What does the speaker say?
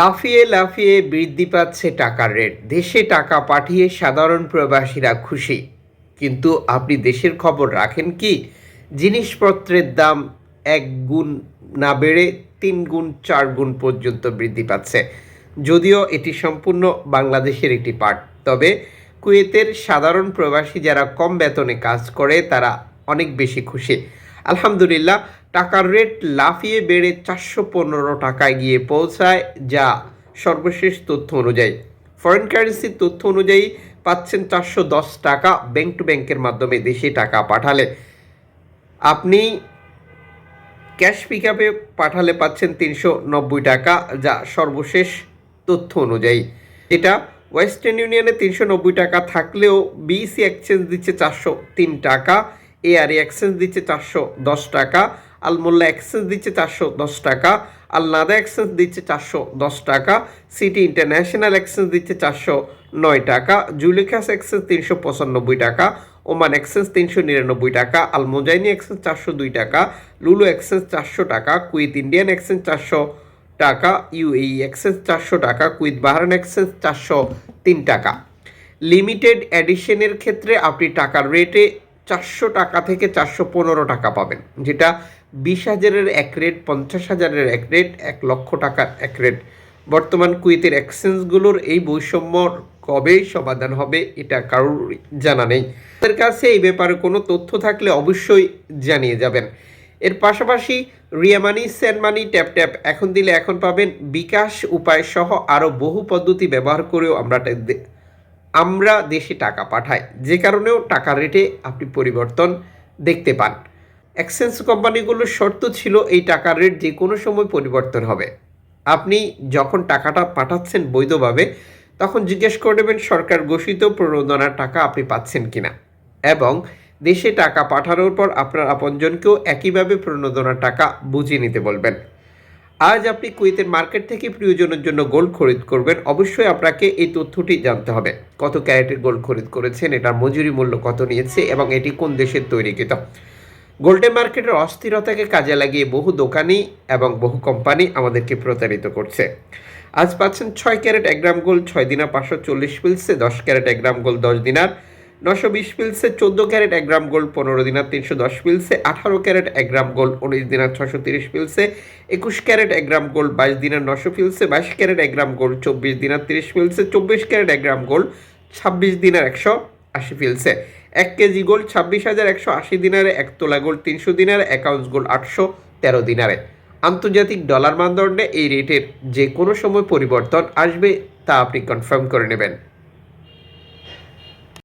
লাফিয়ে লাফিয়ে বৃদ্ধি পাচ্ছে টাকার রেট। দেশে টাকা পাঠিয়ে সাধারণ প্রবাসীরা খুশি। কিন্তু আপনি দেশের খবর রাখেন কি? জিনিসপত্রের দাম এক গুণ না বেড়ে তিন গুণ, চার গুণ পর্যন্ত বৃদ্ধি পাচ্ছে। যদিও এটি সম্পূর্ণ বাংলাদেশের একটি পার্ট তবে কুয়েতের সাধারণ প্রবাসী যারা কম বেতনে কাজ করে, তারা অনেক বেশি খুশি। আলহামদুলিল্লাহ টাকার রেট লাফিয়ে বেড়ে চারশো পনেরো টাকায় গিয়ে পৌঁছায়, যা সর্বশেষ তথ্য অনুযায়ী। ফরেন কারেন্সির তথ্য অনুযায়ী পাচ্ছেন চারশো দশ টাকা ব্যাংক টু ব্যাংকের মাধ্যমে দেশে টাকা পাঠালে। আপনি ক্যাশ পিক আপে পাঠালে পাচ্ছেন তিনশো নব্বই টাকা, যা সর্বশেষ তথ্য অনুযায়ী। এটা ওয়েস্টার্ন ইউনিয়নে তিনশো নব্বই টাকা থাকলেও বিসি এক্সচেঞ্জ দিচ্ছে চারশো তিন টাকা এআরএ এক্সচেঞ্জ দিচ্ছে চারশো দশ টাকা আলমোল্লা এক্সচেঞ্জ দিচ্ছে চারশো দশ টাকা আল নাদা এক্সচেঞ্জ দিচ্ছে চারশো দশ টাকা, সিটি ইন্টারন্যাশনাল এক্সচেঞ্জ দিচ্ছে চারশো নয় টাকা জুলিকাস এক্সচেঞ্জ তিনশো পঁচানব্বই টাকা, ওমান এক্সচেঞ্জ তিনশো নিরানব্বই টাকা আল মোজাইনি এক্সচেঞ্জ চারশো দুই টাকা, লুলু এক্সচেঞ্জ চারশো টাকা কুইত ইন্ডিয়ান এক্সচেঞ্জ চারশো টাকা, ইউএই এক্সচেঞ্জ চারশো টাকা কুইত বাহারান এক্সচেঞ্জ চারশো তিন টাকা। লিমিটেড এডিশনের ক্ষেত্রে আপনি টাকার রেটে চারশো টাকা থেকে চারশো পনেরো টাকা পাবেন, যেটা বিশ হাজারের এক রেট, পঞ্চাশ হাজারের এক রেট, এক লক্ষ টাকার এক রেট। বর্তমান কুয়েতের এক্সচেঞ্জগুলোর এই বৈষম্যর কবে সমাধান হবে, এটা কারোর জানা নেই। তাদের কাছে এই ব্যাপারে কোনো তথ্য থাকলে অবশ্যই জানিয়ে যাবেন। এর পাশাপাশি Ria Money, send money, tap tap এখন দিলে এখন পাবেন বিকাশ উপায় সহ আরও বহু পদ্ধতি ব্যবহার করেও আমরা আমরা দেশে টাকা পাঠাই। যে কারণেও টাকা রেটে আপনি পরিবর্তন দেখতে পান। এক্সচেঞ্জ কোম্পানিগুলোর শর্ত ছিল এই টাকার রেট যে কোনো সময় পরিবর্তন হবে। আপনি যখন টাকাটা পাঠাচ্ছেন বৈধভাবে, তখন জিজ্ঞেস করে নেবেন সরকার ঘোষিত প্রণোদনার টাকা আপনি পাচ্ছেন কিনা। এবং দেশে টাকা পাঠানোর পর আপনার আপনজনকেও একইভাবে প্রণোদনার টাকা বুঝিয়ে নিতে বলবেন। আজ আপনি কুয়েতের মার্কেট থেকে প্রিয়জনের জন্য গোল্ড খরিদ করবেন, অবশ্যই আপনাকে এই তথ্যটি জানতে হবে। কত ক্যারেটের গোল্ড খরিদ করেছেন, এটার মজুরি মূল্য কত নিয়েছে এবং এটি কোন দেশের তৈরি তৈরিকৃত? গোল্ডেন মার্কেটের অস্থিরতাকে কাজে লাগিয়ে বহু দোকানি এবং বহু কোম্পানি আমাদেরকে প্রতারিত করছে। আজ পাচ্ছেন ছয় ক্যারেট এক গ্রাম গোল্ড, ছয় দিনা পাঁচশো চল্লিশ পিলসে দশ ক্যারেট এক গ্রাম গোল্ড, দশ দিনার নশো বিশ পিলসে চোদ্দ ক্যারেট এক গ্রাম গোল্ড, পনেরো দিনার তিনশো দশ পিলসে আঠারো ক্যারেট এক গ্রাম গোল্ড, উনিশ দিনার ছশো তিরিশ পিলসে একুশ ক্যারেট এক গ্রাম গোল্ড, বাইশ দিনার নশো পিলসে বাইশ ক্যারেট এক গ্রাম গোল্ড, চব্বিশ দিনার তিরিশ পিলসে চব্বিশ ক্যারেট এক গ্রাম গোল্ড, ছাব্বিশ দিনার একশো আশি ফিলসে এক কেজি গোল্ড ছাব্বিশ হাজার একশো আশি দিনারে, এক তোলা গোল্ড তিনশো দিনারে, এক আউন্স গোল্ড আটশো তেরো দিনারে। আন্তর্জাতিক ডলার মানদণ্ডে এই রেটের যে কোনো সময় পরিবর্তন আসবে তা আপনি কনফার্ম করে নেবেন।